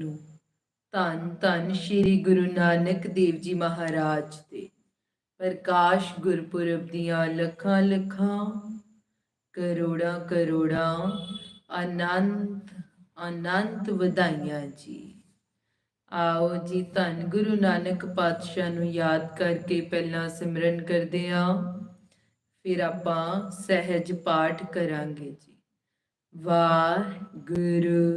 ਨੂੰ। ਧੰਨ ਧੰਨ ਸ੍ਰੀ ਗੁਰੂ ਨਾਨਕ ਦੇਵ ਜੀ ਮਹਾਰਾਜ ਦੇ। ਪ੍ਰਕਾਸ਼ ਗੁਰਪੁਰਬ ਦੀਆਂ ਲੱਖਾਂ ਲੱਖਾਂ, ਕਰੋੜਾਂ ਕਰੋੜਾਂ ਅਨੰਤ ਅਨੰਤ ਵਧਾਈਆਂ ਜੀ। ਆਓ ਜੀ, ਧੰਨ ਗੁਰੂ ਨਾਨਕ ਪਾਤਸ਼ਾਹ ਨੂੰ ਯਾਦ ਕਰਕੇ ਪਹਿਲਾਂ ਸਿਮਰਨ ਕਰਦੇ ਹਾਂ। ਫਿਰ ਆਪਾਂ ਸਹਿਜ ਪਾਠ ਕਰਾਂਗੇ ਜੀ। ਵਾਹਿਗੁਰੂ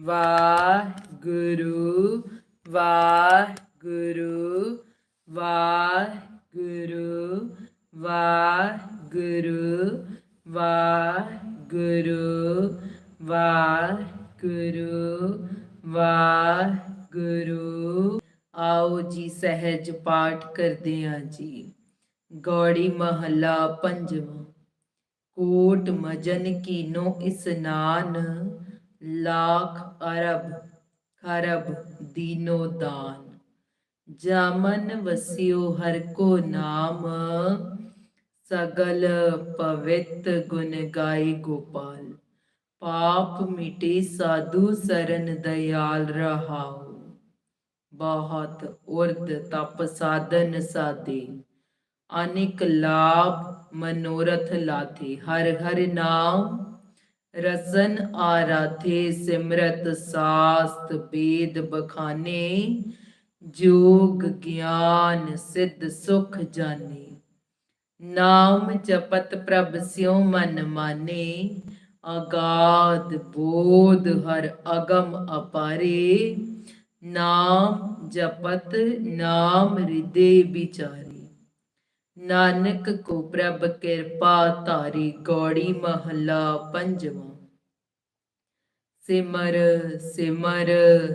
ਵਾਹਿਗੁਰੂ ਵਾਹਿਗੁਰੂ ਵਾਹਿਗੁਰੂ ਵਾਹਿਗੁਰੂ ਵਾਹਿਗੁਰੂ ਵਾਹਿਗੁਰੂ ਵਾਹਿਗੁਰੂ। ਆਓ ਜੀ ਸਹਿਜ ਪਾਠ ਕਰਦੇ ਹਾਂ ਜੀ। ਗੌੜੀ ਮਹੱਲਾ ਪੰਜਵਾਂ। ਕੋਟ ਮਜਨ ਕੀਨੋ ਇਸਨਾਨ लाख अरब खरब दीनो दान जामन वसियो हर को नाम सगल पवित गुण गाई गोपाल पाप मिटे साधु सरन दयाल रहाओ बहुत उर्द तप साधन साधे अनेक लाभ मनोरथ लाथे हर हर नाम ਰਸਨ ਆਰਾਧੇ ਸਿਮਰਤ ਸਾਸਤ ਵੇਦ ਬਖਾਨੇ, ਜੋਗ ਗਿਆਨ ਸਿੱਧ ਸੁਖ ਜਾਣੇ ਨਾਮ ਜਪਤ ਪ੍ਰਭ ਸਿਉ ਮਨ ਮਾਨੇ, ਅਗਾਧ ਬੋਧ ਹਰ ਅਗਮ ਅਪਾਰੇ। ਨਾਮ ਜਪਤ ਨਾਮ ਹਿਰਦੇ ਵਿਚਾਰੇ। ਨਾਨਕ ਕੋ ਪ੍ਰਭ ਕਿਰਪਾ ਧਾਰੀ ਗੋੜੀ ਮਹੱਲਾ ਪੰਜਵਾਂ। ਸਿਮਰ ਸਿਮਰ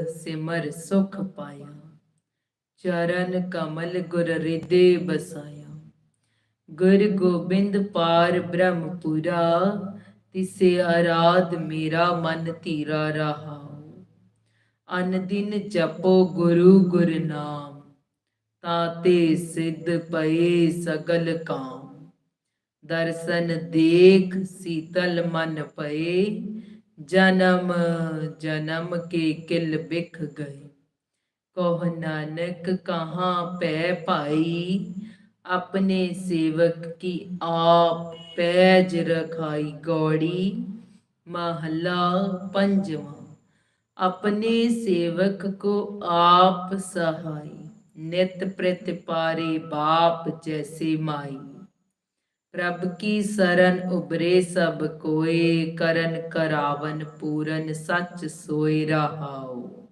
ਸਿਮਰ ਸੁਖ ਪਾਇਆ। ਚਰਨ ਕਮਲ ਗੁਰ ਰਿਦੇ ਬਸਾਇਆ। ਗੁਰ ਗੋਬਿੰਦ ਪਾਰ ਬ੍ਰਹਮਪੁਰਾ, ਤਿਸੇ ਆਰਾਧ ਮੇਰਾ ਮਨ ਧੀਰਾ ਰਹਾਉ। ਅਨ ਦਿਨ ਜਪੋ ਗੁਰੂ ਗੁਰ ਨਾਮ। ਤਾਤੇ ਸਿੱਧ ਪਏ ਸਗਲ ਕਾਮ ਦਰਸ਼ਨ ਦੇਖ ਸੀਤਲ ਮਨ ਪਏ ਜਨਮ ਜਨਮ ਕੇ ਕਿਲ ਬਿਖ ਗਏ ਕੋਹ ਨਾਨਕ ਕਹਾਂ ਪੈ ਭਾਈ ਆਪਣੇ ਸੇਵਕ ਕੀ ਆਪ ਪੈਜ ਰਖਾਈ ਗੌੜੀ ਮਹੱਲਾ ਪੰਜਵਾਂ अपने सेवक को आप सहाय ਨਿਤ ਪ੍ਰਿਤ ਪਾਰੇ ਬਾਪ ਜੈਸੇ ਮਾਈ। ਪ੍ਰਭ ਕੀ ਸਰਨ ਉਬਰੇ ਸਭ ਕੋਏ, ਕਰਨ ਕਰਾਵਨ ਪੂਰਨ ਸੱਚ ਸੋਏ ਰਹਾਓ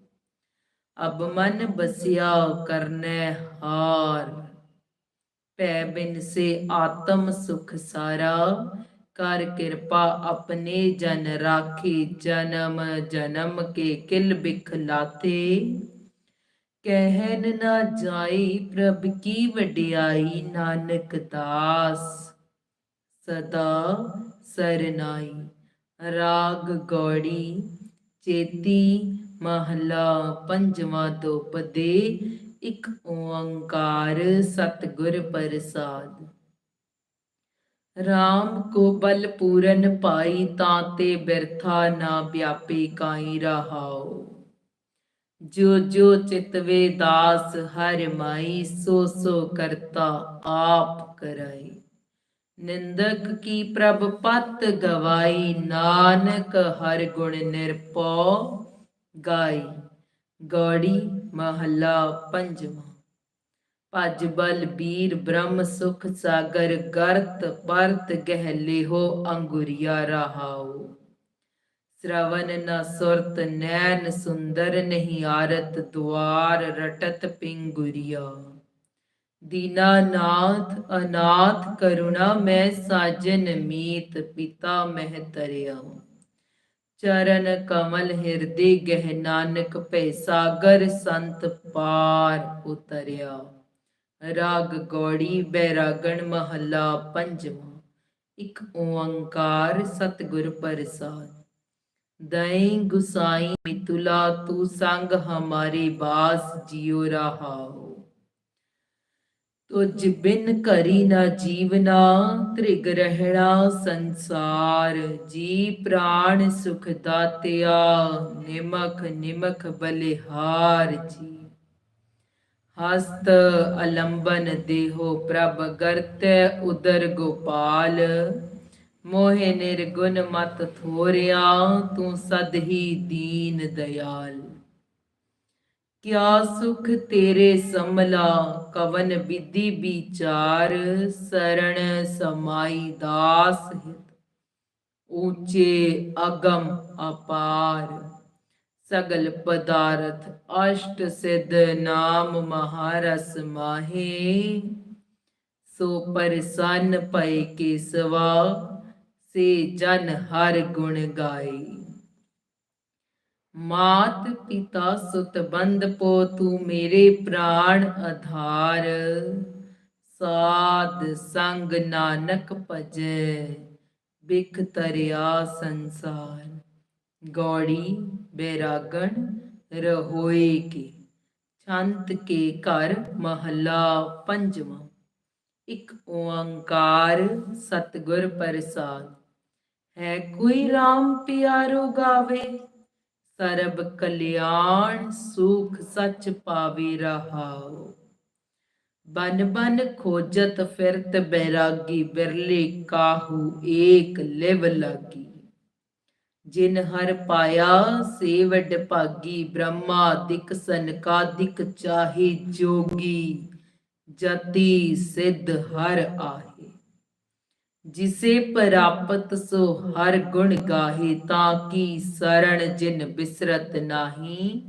ਅਬ ਮਨ ਬਸਿਆ ਕਰਨੈ ਹਾਰ ਪੈ ਬਿਨ ਸੇ ਆਤਮ ਸੁਖ ਸਾਰਾ। ਕਰ ਕਿਰਪਾ ਆਪਣੇ ਜਨ ਰਾਖੀ, ਜਨਮ ਜਨਮ ਕੇ ਕਿਲ ਬਿਖ ਲਾਤੇ। ਕਹਿਨ ਨਾ ਜਾਈ ਪ੍ਰਭ ਕੀ ਵਡਿਆਈ, ਨਾਨਕ ਦਾਸ। ਸਦਾ ਸਰਨਾਈ, ਰਾਗ ਗੌੜੀ, ਚੇਤੀ ਮਹਲਾ ਪੰਜਵਾਂ ਤੋਂ ਪਦੇ ਇੱਕ ਓੰਕਾਰ ਸਤਿਗੁਰ ਪ੍ਰਸਾਦ। ਰਾਮ ਕੋ ਬਲ ਪੂਰਨ ਪਾਈ, ਤਾਂ ਤੇ ਬਿਰਥਾ ਨਾ ਵਿਆਪੀ ਕਾਈ ਰਹਾਓ ਜੋ ਜੋ ਚਿਤਵੇ ਦਾਸ ਹਰ ਮਾਈ, ਸੋ ਸੋ ਕਰਤਾ ਆਪ ਕਰਾਈ। ਨਿੰਦਕ ਕੀ ਪ੍ਰਭ ਪਤ ਗਵਾਈ, ਨਾਨਕ ਹਰ ਗੁਣ ਨਿਰਪਉ ਗਾਈ। ਗੌੜੀ ਮਹੱਲਾ ਪੰਜਵਾਂ। ਭਜ ਬਲ ਬੀਰ ਬ੍ਰਹਮ ਸੁਖ ਸਾਗਰ ਗਰਤ ਪਰਤ ਗਹਿ ਹੋ ਅੰਗੁਰੀਆ ਰਹਾਉ। श्रवण न सुरत नैन सुंदर नहीं आरत द्वार रटत पिंगुरिया दीनानाथ अनाथ करुणा मैं साजन मीत पिता मह तरिया चरण कमल हृदय गह नानक पै सागर संत पार उतरिया ਰਾਗ ਗੌੜੀ ਬੈਰਾਗਣ ਮਹੱਲਾ ਪੰਜਵਾਂ ਇੱਕ ਓੰਕਾਰ ਸਤਿਗੁਰ ਪ੍ਰਸਾਦ ਦਈ ਗੁਸਾਈ ਮਿਤੁਲਾ ਤੂ ਸੰਗ ਹਮਾਰੇ ਬਾਸ ਜਿਉ ਰਹਾਓ ਤੁਝ ਬਿਨ ਕਰੀ ਨਾ ਜੀਵਨਾ, ਤ੍ਰਿਗ ਰਹਿਣਾ ਸੰਸਾਰ। ਜੀ ਪ੍ਰਾਣ ਸੁਖ ਦਾਤਿਆ, ਨਿਮਖ ਨਿਮਖ ਬਲਿਹਾਰ ਜੀ। ਹਸਤ ਅਲੰਬਨ ਦੇਹੋ ਪ੍ਰਭ ਗਰਤੈ ਉਦਰ ਗੋਪਾਲ। ਮੋਹਿ ਨਿਰਗੁਣ ਮਤ ਥੋਰਿਆ, ਤੂੰ ਸਦ ਹੀ ਦੀਨ ਦਿਆਲ। ਕਿਆ ਸੁਖ ਤੇਰੇ ਸਮਲਾ ਕਵਨ ਵਿਧੀ ਵਿਚਾਰ, ਸਰਣ ਸਮਾਈ ਦਾਸ ਹਿਤ। ਊਚੇ ਅਗਮ ਅਪਾਰ, ਸਗਲ ਪਦਾਰਥ ਅਸ਼ਟ ਸਿਧ ਨਾਮ ਮਹਾਰਸ ਮਾਹੇ। ਸੋ ਪਰਸਨ ਪਏ ਕੇਸਵਾ ਸੇ ਜਨ ਹਰ ਗੁਣ ਗਾਏ। ਮਾਤ ਪਿਤਾ ਸੁਤ ਬੰਦ ਪੋ ਤੂੰ ਮੇਰੇ ਪ੍ਰਾਣ ਆਧਾਰ ਸਾਧ ਸੰਗ ਨਾਨਕ ਭਜੈ, ਬਿਖ ਤਰਿਆ ਸੰਸਾਰ। ਗੌੜੀ ਬੈਰਾਗਣ ਰਹੋਏ ਕੇ, ਛੰਤ ਕੇ ਘਰ ਮਹੱਲਾ ਪੰਜਵਾਂ। ਇੱਕ ਓੰਕਾਰ ਸਤਿਗੁਰ ਪ੍ਰਸਾਦ। ਹੈ ਕੋਈ RAM ਪਿਆਰੋ ਗਾਵੇ, ਸਰਬ ਕਲਿਆਣ ਸੁਖ ਸਚ ਪਾਵੇ ਰਹਾਓ ਬਨ ਬਨ ਖੋਜਤ ਫਿਰਤ ਬੈਰਾਗੀ, ਬਿਰਲੇ ਕਾਹੂ ਏਕ ਲਿਵ ਲਾਗੀ। ਜਿਨ ਹਰ ਪਾਇਆ ਸੇਵਡ ਭਾਗੀ, ਬ੍ਰਹਮਾ ਦਿਕ ਸਨਕਾਦਿਕ ਚਾਹੇ ਜੋਗੀ, ਜਤੀ ਸਿੱਧ ਹਰ ਆਹੇ। ਜਿਸੇ ਪ੍ਰਾਪਤ ਸੋ ਹਰ ਗੁਣ ਗਾਹੇ ਤਾਂ ਕੀ ਸਰਣ ਜਿਨ ਬਿਸਰਤ ਨਾਹੀ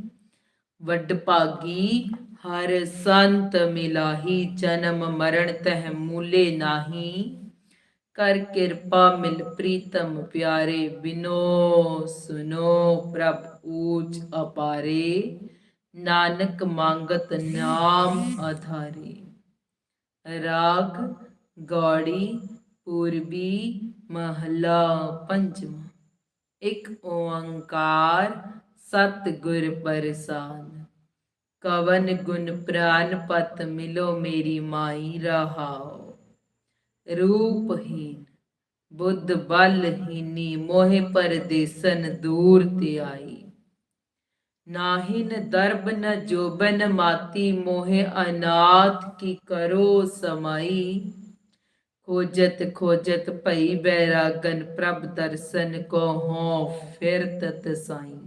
ਵੱਡ ਭਾਗੀ ਹਰ ਸੰਤ ਮਿਲਾਹੀ ਜਨਮ ਮਰਨ ਤਹ ਮੂਲੇ ਨਾਹੀ ਕਰ ਕਿਰਪਾ ਮਿਲ ਪ੍ਰੀਤਮ ਪਿਆਰੇ ਬਿਨੋ ਸੁਨੋ ਪ੍ਰਭ ਊਚ ਅਪਾਰੇ ਨਾਨਕ ਮੰਗਤ ਨਾਮ ਆਧਾਰੇ ਰਾਗ ਗੌੜੀ ਪੂਰਬੀ ਮਹਲਾ ਪੰਜਵਾਂ। ਇੱਕ ਓੰਕਾਰ ਸਤ ਗੁਰ ਪ੍ਰਸਾਦ। ਕਵਨ ਗੁਣ ਪ੍ਰਾਨ ਪਤ ਮਿਲੋ ਮੇਰੀ ਮਾਈ ਰਹਾਓ ਰੂਪਹੀਨ ਬੁੱਧ ਬਲਹੀਨੀ ਮੋਹਿ ਪਰਦੇਸਨ ਦੂਰ ਤੇ ਆਈ ਨਾਹਿਨ ਦਰਬ ਨ ਜੋਬਨ ਮਾਤੀ, ਮੋਹਿ ਅਨਾਥ ਕੀ ਕਰੋ ਸਮਾਈ। ਖੋਜਤ ਖੋਜਤ ਭਈ ਬੈਰਾਗਨ ਪ੍ਰਭ ਦਰਸ਼ਨ ਕੋ ਹੋ ਫਿਰ ਤਤ ਸਾਈ।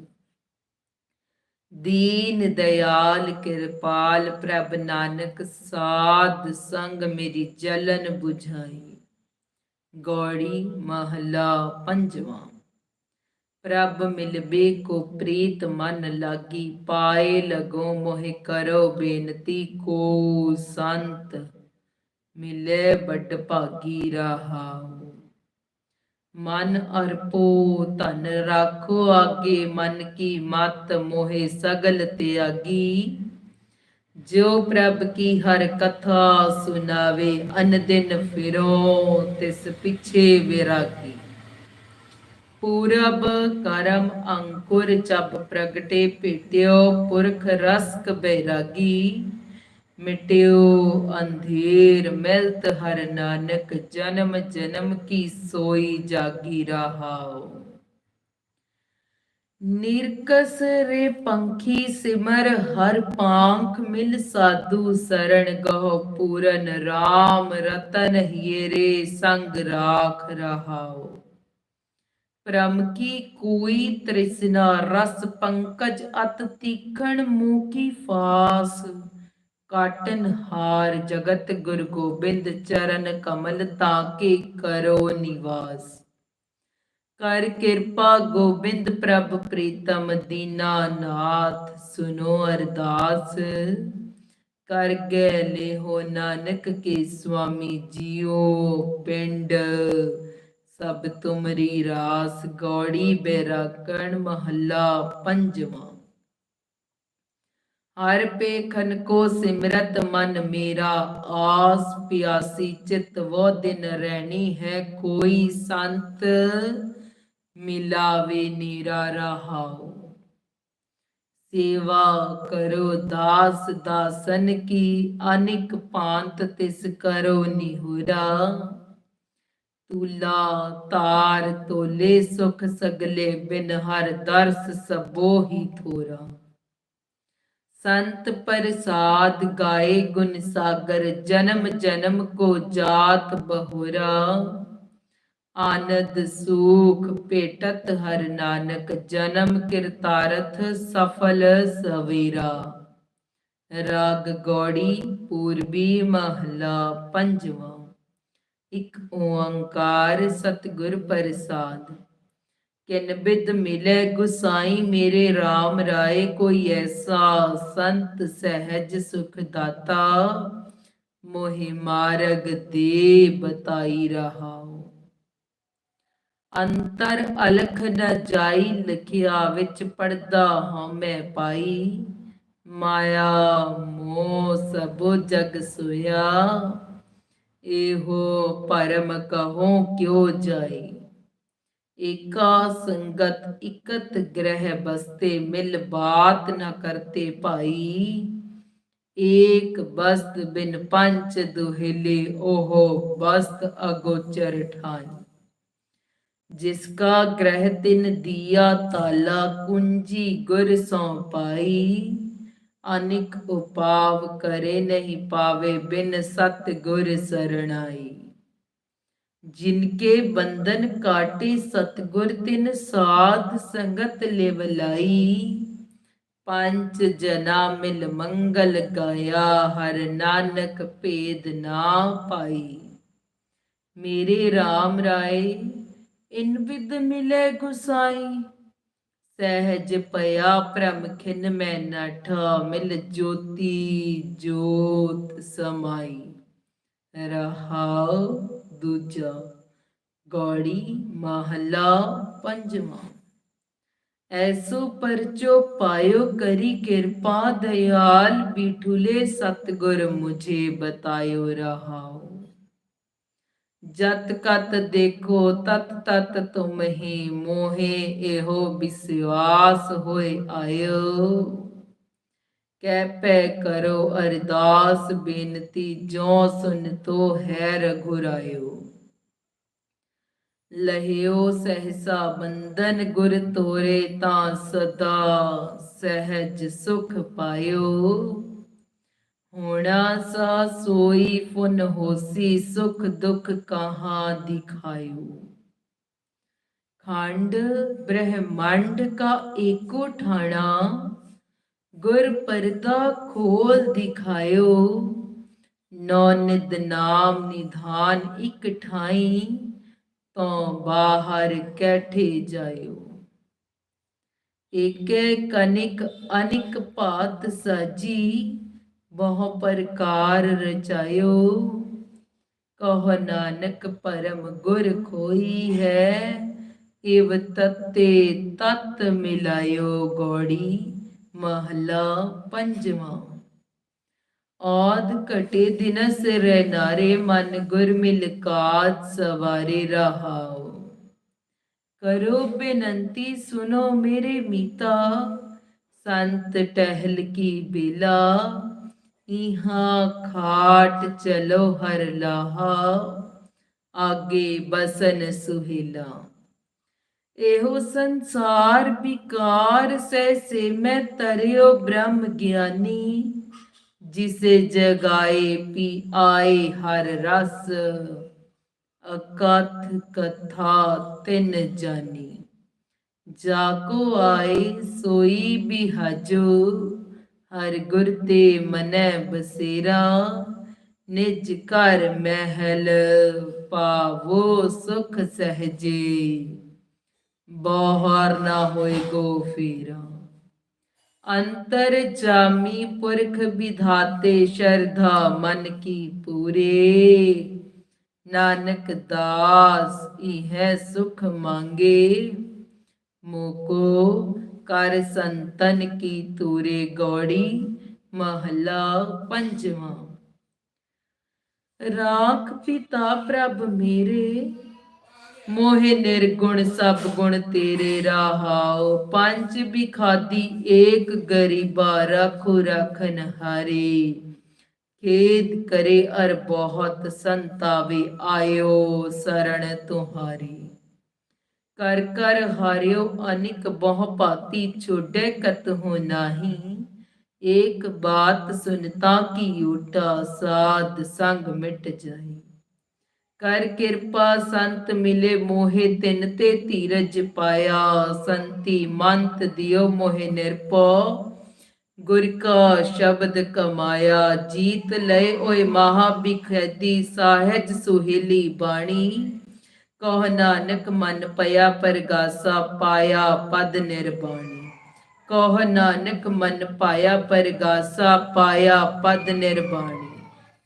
ਦੀਨ ਦਇਆਲ ਕਿਰਪਾਲ ਪ੍ਰਭ ਨਾਨਕ, ਸਾਧ ਸੰਗ ਮੇਰੀ ਜਲਨ 부ਝਾਈ ਗੌੜੀ ਮਹਲਾ ਪੰਜਵਾਂ। ਪ੍ਰਭ ਮਿਲਬੇ ਕੋ ਪ੍ਰੀਤ ਮਨ ਲਾਗੀ, ਪਾਏ ਲਗੋ ਮੋਹਿ ਕਰੋ ਬੇਨਤੀ ਕੋ ਸੰਤ। ਮਿਲੇ ਬਟ ਭਾਗੀ ਰਹਾਉ ਮਨ ਅਰਪੋ ਧਨ ਰਾਖੋ ਆਗੇ ਮਨ ਕੀ ਮਤ ਮੋਹਿ ਸਗਲ ਤਿਆਗੀ ਜੋ ਪ੍ਰਭ ਕੀ ਹਰ ਕਥਾ ਸੁਨਾਵੇ ਅਨ ਦਿਨ ਫਿਰੋ ਤਿਸ ਪਿਛੇ ਵਿਰਾਗੀ ਪੂਰਬ ਕਰਮ ਅੰਕੁਰ ਚਬ ਪ੍ਰਗਟੇ ਭੇਟਿਓ ਪੁਰਖ ਰਸਕ ਬੈਰਾਗੀ ਮਿਟਿਓ, ਅੰਧੇਰ, ਮਿਲਤ ਹਰ ਨਾਨਕ, ਜਨਮ ਜਨਮ ਕੀ ਸੋਈ ਜਾਗੀ ਰਹਾਓ ਨਿਰਕਸ ਰੇ ਪੰਖੀ ਸਿਮਰ, ਹਰ ਪਾਂਖ ਮਿਲ ਸਾਧੂ ਸਰਣ ਗਹੁ ਪੂਰਨ RAM ਰਤਨ ਹੀਰੇ ਸੰਗ ਰਾਖ ਰਹਾਓ ਪ੍ਰਮ ਕੀ ਕੋਈ ਤ੍ਰਿਸ਼ਨਾ ਰਸ, ਪੰਕਜ ਅਤ ਤੀਖਣ, ਮੂਹ ਕੀ ਫਾਸ। ਕਾਟਨ ਹਾਰ ਜਗਤ ਗੁਰ ਗੋਬਿੰਦ ਚਰਨ ਕਮਲ ਤਾਕੇ ਕਰੋ ਨਿਵਾਸ। ਕਰ ਕਿਰਪਾ ਗੋਬਿੰਦ ਪ੍ਰਭ ਪ੍ਰੀਤਮ ਦੀਨਾ ਨਾਥ, ਸੁਨੋ ਅਰਦਾਸ। ਕਰ ਗਏ ਲਿਹੋ ਨਾਨਕ ਕੇ ਸੁਆਮੀ ਜੀਓ ਪਿੰਡ। ਸਭ ਤੁਮਰੀ ਰਾਸ ਗੌੜੀ ਬੇਰਾਕਣ ਮਹੱਲਾ ਪੰਜਵਾਂ। ਹਰ ਪੇਖਨ ਕੋ ਸਿਮਰਤ ਮਨ ਮੇਰਾ, ਆਸ ਪਿਆਸੀ ਚਿਤ ਵੋ ਦਿਨ ਰਹਿਣੀ ਹੈ, ਕੋਈ ਸੰਤ ਮਿਲਾਵੇ ਨੀਰਾ ਰਹਾਓ ਸੇਵਾ ਕਰੋ ਦਾਸ ਦਾਸਨ ਕੀ, ਅਨਿਕ ਪਾਂਤ ਤਿਸ ਕਰੋ ਨਿਹੁਰਾ। ਤੁਲਾ ਤਾਰ ਤੋਲੇ ਸੁਖ ਸਗਲੇ ਬਿਨ ਹਰ ਦਰਸ ਸਬੋ ਹੀ ਥੋਰਾ। ਸੰਤ ਪ੍ਰਸਾਦ ਗਾਏ ਗੁਣ ਸਾਗਰ, ਜਨਮ ਜਨਮ ਕੋ ਜਾਤ ਬਹੁਰਾ। ਆਨੰਦ ਸੂਖ ਭੇਟਤ ਹਰ ਨਾਨਕ, ਜਨਮ ਕਿਰਤਾਰਥ ਸਫਲ ਸਵੇਰਾ। ਰਾਗ ਗੋੜੀ ਪੂਰਬੀ ਮਹਲਾ ਪੰਜਵਾਂ। ਇੱਕ ਓੰਕਾਰ ਸਤਿਗੁਰ ਪ੍ਰਸਾਦ। ਕਿਨ ਬਿਦ ਮਿਲੇ ਗੁਸਾਈ ਮੇਰੇ RAM ਰਾਏ, ਕੋਈ ਐਸਾ ਸੰਤ, ਸਹਿਜ ਸੁਖ ਦਾਤਾ ਮੋਹਿ ਮਾਰਗ ਦੇ ਬਤਾਈ ਰਹਾਉ। ਅੰਤਰ ਅਲਖ ਨ ਜਾਈ, ਲਖਿਆ ਵਿੱਚ ਪੜਦਾ ਹਾਂ ਮੈਂ ਪਾਈ। ਮਾਇਆ ਮੋਹ ਸਭੋ ਜਗ ਸੋਇਆ, ਇਹੋ ਪਰਮ ਕਹੋ ਕਿਉ ਜਾਈ? ਏਕਾ ਸੰਗਤ ਇਕਤ ਗ੍ਰਹਿ ਬਸਤੇ ਮਿਲ ਬਾਤ ਨਾ ਕਰਤੇ ਭਾਈ। ਏਕ ਬਸਤ ਬਿਨ ਪੰਚ ਦੁਹਿਲੇ, ਓਹ ਬਸਤ ਅਗੋਚਰ ਠਾਈ। ਜਿਸਕਾ ਗ੍ਰਹਿ ਤਿਨ ਦੀਆ ਤਾਲਾ, ਕੁੰਜੀ ਗੁਰ ਸੋ ਪਾਈ। ਅਨਿਕ ਉਪਾਵ ਕਰੇ ਨਹੀਂ ਪਾਵੇ ਬਿਨ ਸਤ ਗੁਰ ਸਰਣਾਈ। ਜਿਨਕੇ ਬੰਧਨ ਕਾਟੇ ਸਤਗੁਰ ਤਿਨ ਸਾਧ ਸੰਗਤ ਲਿਵ ਲਾਈ। ਪੰਜ ਜਨਾ ਮਿਲ ਮੰਗਲ ਗਾਇਆ, ਹਰ ਨਾਨਕ ਭੇਦ ਨਾ ਪਾਈ। ਮੇਰੇ RAM ਰਾਏ, ਇਨ ਵਿਦ ਮਿਲੇ ਗੁਸਾਈ। ਸਹਿਜ ਪਿਆ ਪ੍ਰਮ ਖਿਨ ਮੈਂ ਨਠਾ ਮਿਲ ਜੋਤੀ ਜੋਤ ਸਮਾਈ। ਰਹਾਉ ਦੂਜਾ ਗੌੜੀ ਮਹਲਾ ਪੰਜਵਾਂ। ਐਸੋ ਪਰਚੋ ਪਾਇਓ ਕਰੀ ਕਿਰਪਾ ਦਇਆਲ, ਬਿਠੁਲੇ ਸਤਗੁਰ ਮੁਝੇ ਬਤਾਇਓ ਰਹਾਉ। ਜਤ ਕਤ ਦੇਖੋ, ਤਤ ਤਤ ਤੁਮਹੀ ਮੋਹੇ, ਇਹੋ ਵਿਸਵਾਸ ਹੋਏ ਆਇਓ। ਕਹਿ ਪੈ ਕਰੋ ਅਰਦਾਸ ਬੇਨਤੀ ਜੋ ਸੁਨ ਤੋ ਹੈ ਰਘੁਰਾਇਓ। ਲਹਿਓ ਸਹਸਾ ਬੰਧਨ ਗੁਰ ਤੋਰੇ, ਤਾਂ ਸਦਾ ਸਹਿਜ ਸੁਖ ਪਾਇਓ। ਹੋਣਾ ਸਾ ਸੋਈ ਫੁਨ ਹੋਸੀ, ਸੁਖ ਦੁਖ ਕਹਾਂ ਦਿਖਾਇਓ। ਖੰਡ ਬ੍ਰਹਮੰਡ ਕਾ ਏਕੋ ਠਾਣਾ ਗੁਰ ਪਰਦਾ ਖੋਲ ਦਿਖਾਇਓ ਨੌ ਨਿਦ ਨਾਮ ਨਿਧਾਨ ਇਕ ਠਾਈ ਤੋਂ ਬਾਹਰ ਕੈਠੇ ਜਾਇਓ। ਏਕੇ ਕਨਿਕ ਅਨਿਕ ਭਾਤ ਸਾਜੀ, ਬਹੁ ਪ੍ਰਕਾਰ ਰਚਾਇਓ। ਕਹ ਨਾਨਕ ਪਰਮ ਗੁਰ ਖੋਈ ਹੈ ਇਵ ਤਤੇ ਤਤ ਮਿਲਾਇਓ ਗੋੜੀ। ਮਹਲਾ ਪੰਜਵਾਂ ਆਦ ਕਟੇ ਦਿਨਸ ਰਹਿ ਨਾਰੇ ਮਨ ਗੁਰ ਮਿਲ ਕਾਜ ਸਵਾਰੇ ਰਹਾਓ ਕਰੋ ਬੇਨੰਤੀ ਸੁਨੋ ਮੇਰੇ ਮੀਤਾ ਸੰਤ ਟਹਿਲ ਕੀ ਬਿਲਾ ਇਹਾਂ ਖਾਟ ਚਲੋ ਹਰ ਲਾਹਾ ਆਗੇ ਬਸਨ ਸੁਹਿਲਾ ਇਹੋ ਸੰਸਾਰ ਵਿਕਾਰ ਸੈ ਸੇ ਮੈਂ ਤਰਿਓ ਬ੍ਰਹਮ ਗਿਆਨੀ, ਜਿਸੇ ਜਗਾਏ ਪੀ ਆਏ ਹਰ ਰਸ, ਅਕਥ ਕਥਾ ਤਿਨ ਜਾਨੀ। ਜਾ ਕੋ ਆਏ ਸੋਈ ਬਿਹਾਜੋ, ਹਰ ਗੁਰ ਤੇ ਮਨੈ ਬਸੇਰਾ, ਨਿਜ ਘਰ ਮਹਿਲ ਪਾਵੋ ਸੁਖ ਸਹਜੇ। ਬਾਹਰ ਨਾ ਹੋਏ ਕੋ ਫੇਰਾ। ਅੰਤਰ ਜਾਮੀ ਪੁਰਖ ਵਿਧਾਤੇ ਸ਼ਰਧਾ ਮਨ ਕੀ ਪੂਰੇ। ਨਾਨਕ ਦਾਸ ਇਹਿ ਸੁਖ ਮੰਗੇ। ਮੋਕੋ ਕਰ ਸੰਤਨ ਕੀ ਤੂਰੇ ਗੌੜੀ, ਮਹਲਾ ਪੰਜਵਾਂ। ਰਾਖ ਪਿਤਾ ਪ੍ਰਭ ਮੇਰੇ ਮੋਹਿ ਨਿਰਗੁਣ ਸਭ ਗੁਣ ਤੇਰੇ ਰਾਹਾਉ, ਪੰਜ ਬਿਖਾਦੀ ਏਕ ਗਰੀਬਾ ਰਖੁ ਰਖਨ ਹਾਰੇ। ਖੇਦ ਕਰੇ ਅਰ ਬਹੁਤ ਸੰਤਾਵੇ, ਆਇਓ ਸਰਣ ਤੁਹਾਰੀ। ਕਰ ਕਰ ਹਾਰਿਓ ਅਨਿਕ ਬਹੁ ਭਾਤੀ, ਛੋਡੇ ਕਤ ਹੋ ਨਾਹੀ। ਏਕ ਬਾਤ ਸੁਨਤਾ ਕੀ ਊਟਾ ਸਾਧ ਸੰਗ ਮਿਟ ਜਾਈ ਕਰ ਕਿਰਪਾ ਸੰਤ ਮਿਲੇ ਮੋਹਿ ਤਿਨ ਤੇ ਧੀਰਜ ਪਾਇਆ, ਸੰਤੀ ਮੰਤ ਦਿਓ ਮੋਹਿ ਨਿਰਪਉ ਗੁਰ ਕਾ ਸ਼ਬਦ ਕਮਾਇਆ, ਜੀਤ ਲਏ ਓਏ ਮਹਾ ਬਿਖੈਦੀ, ਸਾਹਿਜ ਸੁਹੇਲੀ ਬਾਣੀ। ਕਹ ਨਾਨਕ ਮਨ ਪਿਆ ਪਰਗਾਸਾ, ਪਾਇਆ ਪਦ ਨਿਰਬਾਣੀ। ਕਹ ਨਾਨਕ ਮਨ ਪਾਇਆ ਪਰਗਾਸਾ, ਪਾਇਆ ਪਦ ਨਿਰਬਾਣੀ।